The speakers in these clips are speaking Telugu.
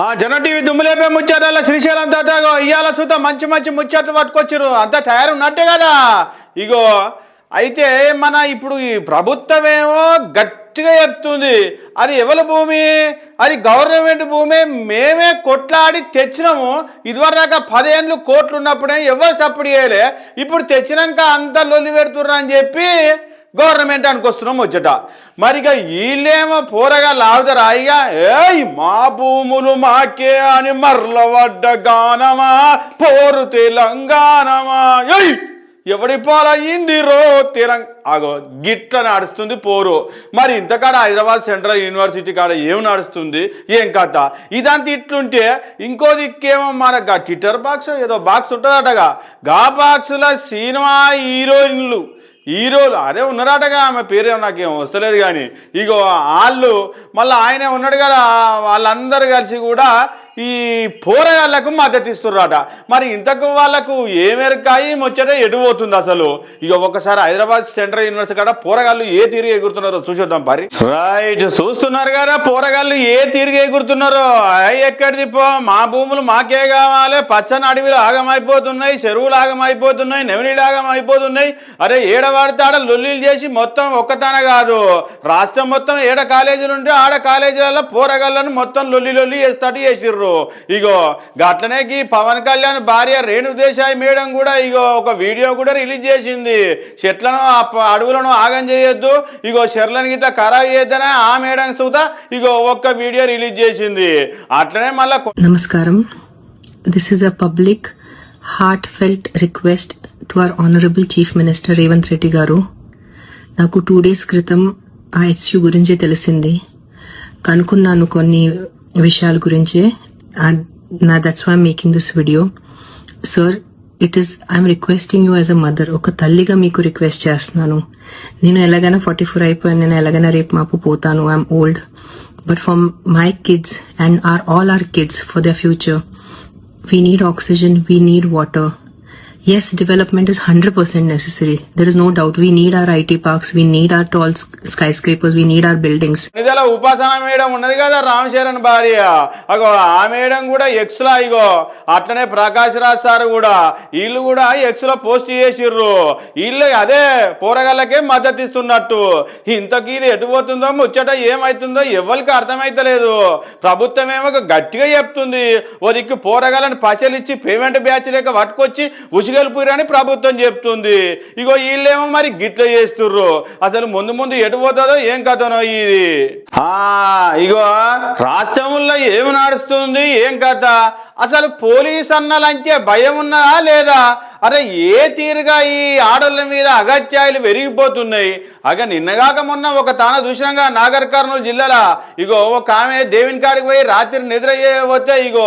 ఆ జన టీవీ దుమ్ములేపే ముచ్చట్ల శ్రీశైలం తాతగో ఇయ్యాల సుత మంచి మంచి ముచ్చట్లు పట్టుకొచ్చిర్రు. అంతా తయారున్నట్టే కదా. ఇగో అయితే మన ఇప్పుడు ఈ ప్రభుత్వమేమో గట్టిగా చెప్తుంది. అది ఎవరి భూమి? అది గవర్నమెంట్ భూమి. మేమే కొట్లాడి తెచ్చినాము. ఇదివరదాకా పదేళ్ళు కోట్లు ఉన్నప్పుడే ఎవరు సపోర్ట్ చేయలే. ఇప్పుడు తెచ్చినాక అంతా లొల్లి పెడుతుర్రు అని చెప్పి గవర్నమెంట్ అనుకొస్తున్నాం వచ్చట మరి ఇక వీళ్ళేమో పోరగా లావుతారా ఇక ఏయ్ మా భూములు మాకే అని మర్లవడ్డ గానమా పోరు తెలంగాణమా ఏయ్ ఎవడి పాలయ్యింది రో తెలంగ ఆగో గిట్ల నడుస్తుంది పోరు. మరి ఇంతకాడ హైదరాబాద్ సెంట్రల్ యూనివర్సిటీ కాడ ఏం నడుస్తుంది? ఏం కథ? ఇదంతా ఇట్లుంటే ఇంకో దిక్కేమో మనకు గా ట్విట్టర్ బాక్స్ ఏదో బాక్స్ ఉంటుందటగా. గా బాక్స్లో సినిమా హీరోయిన్లు ఈరోజు అదే ఉన్నారటగా ఆమె పేరే నాకేం వస్తలేదు కానీ ఇగో వాళ్ళు మళ్ళీ ఆయనే ఉన్నాడు కదా వాళ్ళందరూ కలిసి కూడా ఈ పోరగాళ్ళకు మద్దతు ఇస్తున్నారట మరి ఇంతకు వాళ్ళకు ఏమెరకాయి ముచ్చట ఎటు పోతుంది అసలు? ఇక ఒకసారి హైదరాబాద్ సెంట్రల్ యూనివర్సిటీ కాడ పోరగాళ్ళు ఏ తిరిగి ఎగురుతున్నారో చూసేద్దాం పరి. రైట్ చూస్తున్నారు కదా పోరగాళ్ళు ఏ తిరిగి ఎగురుతున్నారో? అయ్ ఎక్కడిది పో మా భూములు మాకే కావాలి. పచ్చని అడవిలు ఆగమైపోతున్నాయి చెరువులు ఆగమైపోతున్నాయి నెమిలీలు ఆగమైపోతున్నాయి. అరే ఏడవాడితే ఆడ లొల్లీలు చేసి మొత్తం ఒక్కతాన కాదు. రాష్ట్రం మొత్తం ఏడ కాలేజీలు ఉంటే ఆడ కాలేజీలలో పోరగాళ్ళను మొత్తం లొల్లి లొల్లి చేస్తాడు చేసిర్రు. ఇగో గట్లనే గీ పవన్ కళ్యాణ్ భార్య రేణు దేశాయ్ మేడం కూడా ఇగో ఒక వీడియో కూడా రిలీజ్ చేసింది. చెట్లను ఆ అడవులను ఆగం చేయొద్దు. ఇగో చెర్లను గిట్లా ఖరాబ్ చేయొద్దనే ఆ మేడం సుత ఇగో ఒక్క వీడియో రిలీజ్ చేసింది. అట్లనే మళ్ళా నమస్కారం. This is a public heart felt request to our honourable chief minister Revanth Reddy garu. నాకు టూ డేస్ క్రితం ఆ హెచ్యు గురించి తెలిసింది. కనుక్కున్నాను కొన్ని విషయాల గురించి. And నా that's why making this video sir it is I'm requesting you as a mother ఒక తల్లిగా మీకు రిక్వెస్ట్ చేస్తున్నాను. నేను ఎలాగైనా ఫార్టీ ఫోర్ అయిపోయాను. నేను ఎలాగైనా రేపు మాపు పోతాను. I'm old but for my kids and our all our kids for the future we need oxygen we need water Yes, development is 100% necessary. There is no doubt. We need our IT parks, we need our tall skyscrapers, we need our buildings. నిధుల ఉపాసన మేడం ఉన్నది కదా రామ్ చరణ్ భార్య. అగో ఆ మేడం కూడా ఎక్స్ లా ఇగో. అట్లనే ప్రకాష్ రాజ్ సార్ కూడా. వీళ్ళు కూడా ఎక్స్లో పోస్ట్ చేసిర్రు. వీళ్ళు అదే పోరగాళ్ళకే మద్దతు ఇస్తున్నట్టు. ఇంతకీ ఇది ఎటు పోతుందో ముచ్చట ఏమైతుందో ఎవరికి అర్థమైతలేదు. ప్రభుత్వం ఏమో గట్టిగా చెప్తుంది. ఓ దిక్కు పోరగాళ్ళని పైసలిచ్చి పేమెంట్ బ్యాచ్ లేక పట్టుకొచ్చి ఉసిగలిపోయిరని ప్రభుత్వం చెప్తుంది. ఇగో వీళ్ళేమో మరి గిట్ల చేస్తుర్రు. అసలు ముందు ముందు ఎటు పోతుందో ఏం కథనో ఇది. ఆ ఇగో రాష్ట్రంలో ఏమి నడుస్తుంది ఏం కథ? అసలు పోలీస్ అన్నలంటే భయం ఉన్నదా లేదా? అరే ఏ తీరుగా ఈ ఆడోళ్ళ మీద అగత్యాయులు పెరిగిపోతున్నాయి అగ నిన్నగాక మొన్న ఒక తాన దూషణంగా నాగర్ కర్నూలు జిల్లాలో ఇగో ఒక ఆమె దేవుని కాడికి పోయి రాత్రి నిద్ర చేయబోతే ఇగో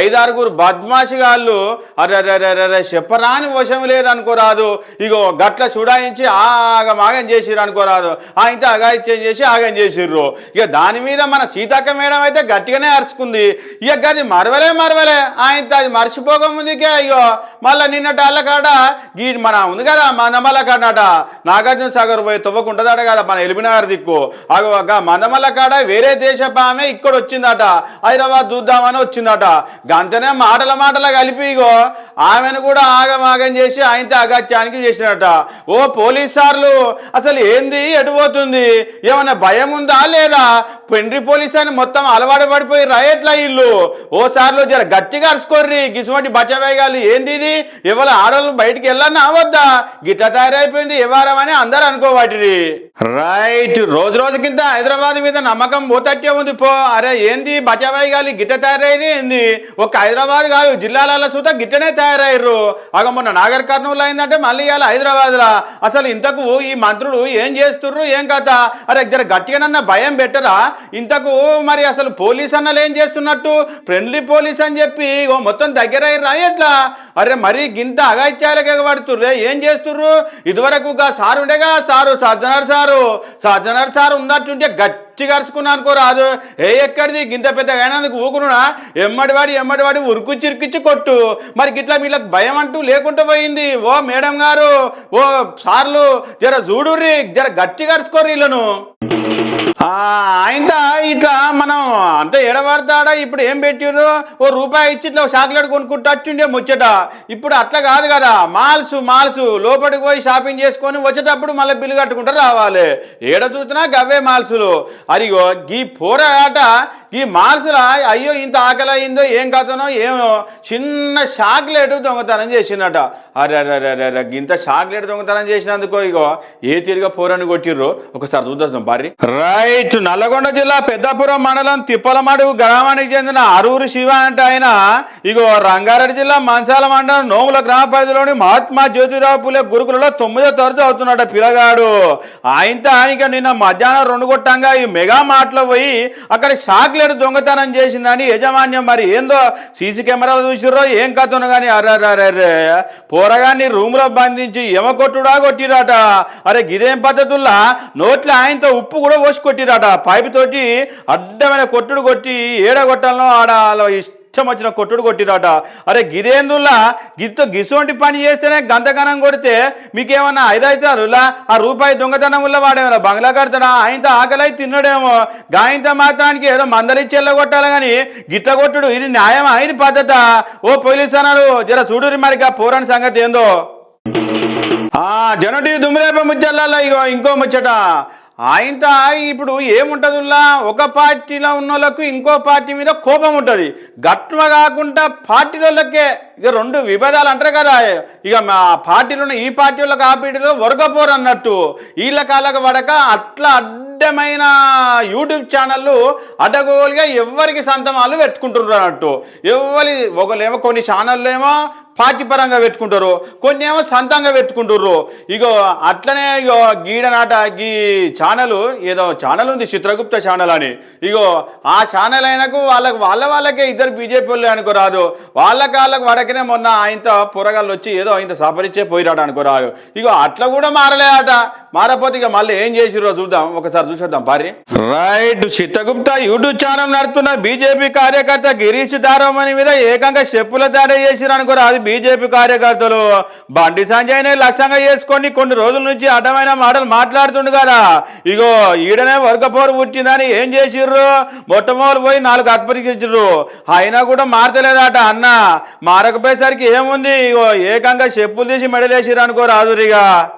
ఐదారుగురు బద్మాషిగాళ్ళు అరే అరే చెప్పరాని వశం లేదనుకోరాదు. ఇగో గట్ల చూడాయించి ఆగం ఆగం చేసిరు అనుకోరాదు ఆయనతో అగాయిత్యం చేసి ఆగం చేసిర్రు. ఇక దాని మీద మన సీతక్క మేడం అయితే గట్టిగానే అరుచుకుంది. ఇక అది మరవలే మరవలే. ఆయనతో అది మర్చిపోక ముందుకే అయ్యో మళ్ళీ నిన్నటి అల్ల కాడ గీ మన ఉంది కదా మందమల్ల కాడట నాగార్జున సాగర్ పోయి తవ్వకుంటుందట కదా మన ఎలిమినగర్ దిక్కు. అగ మనమల కాడ వేరే దేశపు ఆమె ఇక్కడ వచ్చిందట హైదరాబాద్ చూద్దామని వచ్చిందట. గంతనే మాటల మాటల కలిపి ఇగో ఆమెను కూడా ఆగమాగం చేసి ఆయనతో అగత్యానికి చేసినట. ఓ పోలీస్ సార్లు అసలు ఏంది? ఎటు పోతుంది? ఏమన్నా భయం ఉందా లేదా? పెండ్రి పోలీస్ అని మొత్తం అలవాటు పడిపోయి రాయట్లా ఇల్లు. ఓ సార్లు జర గట్టిగా అరుచుకోర్రి గిసుమటి బచ్చవేగాలు ఏంది ఇది? ఇవాళ ఆడవాళ్ళు బయటికి వెళ్ళన్నా అవద్దా గిట్ల తయారైపోయింది ఎవరం అని అందరు అనుకోవాటిరి. రైట్ రోజు రోజు కింద హైదరాబాద్ మీద నమ్మకం పోతట్టే ఉంది. పో అరే ఏంది? బచాబాయి గాలి గిట్ట తయారైన ఏంది? ఒక హైదరాబాద్ కాదు జిల్లాలలో సుతా గిట్టనే తయారయ్యారు అగ మొన్న నాగర్ కర్నూలు అయిందంటే మళ్ళీ ఇవాళ హైదరాబాద్లా. అసలు ఇంతకు ఈ మంత్రులు ఏం చేస్తుర్రు? ఏం కథ? అరే జర గట్టిగానన్న భయం పెట్టరా? ఇంతకు మరి అసలు పోలీస్ అన్నలు ఏం చేస్తున్నట్టు? ఫ్రెండ్లీ పోలీస్ అని చెప్పి ఓ మొత్తం దగ్గర అయ్యారా ఎట్లా? అరే మరీ గింత అగాయిత్యాలకు ఎగబడుతుర్రే ఏం చేస్తుర్రు? ఇదివరకు sir ఉండేగా sir Sajjanar sir. Sajjanar sir ఉన్నట్టుంటే గట్టి కరుచుకున్నా అనుకో రాదు ఏ ఎక్కడిది? గింత పెద్దగా అయినందుకు ఊకునునా ఎమ్మడివాడి ఎమ్మడివాడి ఉరుకు చిరికిచ్చి కొట్టు. మరి గిట్లా వీళ్ళకి భయం అంటూ లేకుండా పోయింది. ఓ మేడం గారు ఓ సార్లు జర చూడుర్రి జర గట్టి కరుచుకోర్రి వీళ్ళను. ఆయనతో ఇట్లా మనం అంత ఎడబడతాడా? ఇప్పుడు ఏం పెట్టిర్రు ఓ రూపాయి ఇచ్చి ఇట్లా చాక్లెట్ కొనుక్కుంటూ ముచ్చట. ఇప్పుడు అట్లా కాదు కదా. Malls malls. లోపలికి పోయి షాపింగ్ చేసుకొని వచ్చేటప్పుడు మళ్ళీ బిల్లు కట్టుకుంటూ రావాలి. ఏడ చూసినా గవ్వే మాల్సులు. అదిగో గీ పోరాట ఈ మార్సుల అయ్యో ఇంత ఆకలి అయిందో ఏం కథనో ఏమో. చిన్న చాక్లెట్ దొంగతనం చేసిందట. అరే అరే అరే అరే ఇంత చాక్లెట్ దొంగతనం చేసినందుకో ఇగో ఏ తీరుగా పోరని కొట్టిర్రో? ఒకసారి చూద్దాం బారి రైట్ నల్లగొండ జిల్లా పెద్దపురం మండలం తిప్పలమడుగు గ్రామానికి చెందిన అరూరు శివ అంటే ఆయన. ఇగో రంగారెడ్డి జిల్లా మంచాల మండలం నోముల గ్రామ పరిధిలోని మహాత్మా జ్యోతిరావు పులే గురుకులలో తొమ్మిదో తరచు అవుతున్నాడు పిల్లగాడు. ఆయనతో ఆయనకి నిన్న మధ్యాహ్నం రెండు కొట్టంగా ఈ మెగా మాటలో పోయి అక్కడ చాక్లెట్ దొంగతనం చేసిందని యజమాన్యం మరి ఏందో సీసీ కెమెరాలు చూసిర్రో ఏం కథను కానీ అర్రర్రర్రే పోరగాన్ని రూమ్లో బంధించి ఎమ కొట్టుడా కొట్టిరాట. అరే గిదేం పద్ధతుల్లా? నోట్లో ఆయనతో ఉప్పు కూడా పోసి కొట్టిరాట. పైపు తోటి అడ్డమైన కొట్టుడు కొట్టి ఏడ కొట్టాలనో ఆడ ఇష్టం వచ్చిన కొట్టుడు కొట్టిరాట. అరే గిదేందుల్లా? గిత్తో గిసోంటి పని చేస్తేనే గంతగనం కొడితే మీకేమన్నా ఐదైతారులా ఆ రూపాయి దొంగతనం వల్ల వాడేమన్నా బంగ్లా కడతాడా? ఆయనతో ఆకలై తిన్నాడేమో. గాయంతో మాత్రానికి ఏదో మందలిచ్చి కొట్టాలి కానీ గిట్ట కొట్టుడు ఇది న్యాయమా? ఇది పద్ధత? ఓ పోలీస్ అన్నారు. జర చూడురి మరిగా పోరాని సంగతి ఏందో. ఆ జనటి దుమ్మిరేప ముచ్చల్లలో ఇగో ఇంకో ముచ్చట. ఆయనతో ఇప్పుడు ఏముంటదుల్లా? ఒక పార్టీలో ఉన్న వాళ్ళకు ఇంకో పార్టీ మీద కోపం ఉంటుంది గట్ల కాకుండా పార్టీలకే ఇక రెండు విభేదాలు అంటారు కదా. ఇక మా పార్టీలో ఉన్న ఈ పార్టీలో ఆ పార్టీలో వరగపోరు అన్నట్టు. వీళ్ళ కాళ్ళకు పడక అట్లా అడ్డమైన యూట్యూబ్ ఛానళ్ళు అడ్డగోలుగా ఎవరికి సంతమాలు వాళ్ళు పెట్టుకుంటున్నారు అన్నట్టు. ఎవరి ఒకళ్ళేమో కొన్ని ఛానళ్ళు ఏమో పార్టీ పరంగా పెట్టుకుంటారు కొన్ని ఏమో సొంతంగా పెట్టుకుంటారు. ఇగో అట్లనే ఇగో గీడనాట గీ ఛానల్ ఏదో ఛానల్ ఉంది చిత్రగుప్త ఛానల్ అని. ఇగో ఆ ఛానల్ అయినకు వాళ్ళకు వాళ్ళ వాళ్ళకే ఇద్దరు బీజేపీ వాళ్ళు అనుకోరాదు. వాళ్ళకి వాళ్ళకి వడకనే మొన్న ఆయనతో పొరగాళ్ళు వచ్చి ఏదో ఆయనతో సపరిచే పోయిరాడు అనుకోరాదు ఇగో అట్లా కూడా మారలేదట. మారపోతే ఇక మళ్ళీ ఏం చేసిరో చూద్దాం. ఒకసారి చూసేద్దాం. భార్య. రైట్ చిత్తగుప్త యూట్యూబ్ ఛానల్ నడుపుతున్న బీజేపీ కార్యకర్త గిరీష్ దారమణి మీద ఏకంగా చెప్పుల దాడి చేసిరు అనుకోరు అది బీజేపీ కార్యకర్తలు. బండి సంజయ్ని లక్ష్యంగా చేసుకొని కొన్ని రోజుల నుంచి అడ్డమైన మాటలు మాట్లాడుతుండు కదా. ఇగో ఈడనే వర్గపోరు పుట్టిందని ఏం చేసిర్రు? మొట్టమొదలు పోయి నాలుగు అప్పటికిచ్చిర్రు అయినా కూడా మారతలేదట అన్న. మారకపోయేసరికి ఏముంది? ఇగో ఏకంగా చెప్పులు తీసి మెడలేసిర్రు అనుకో రాదురిగా.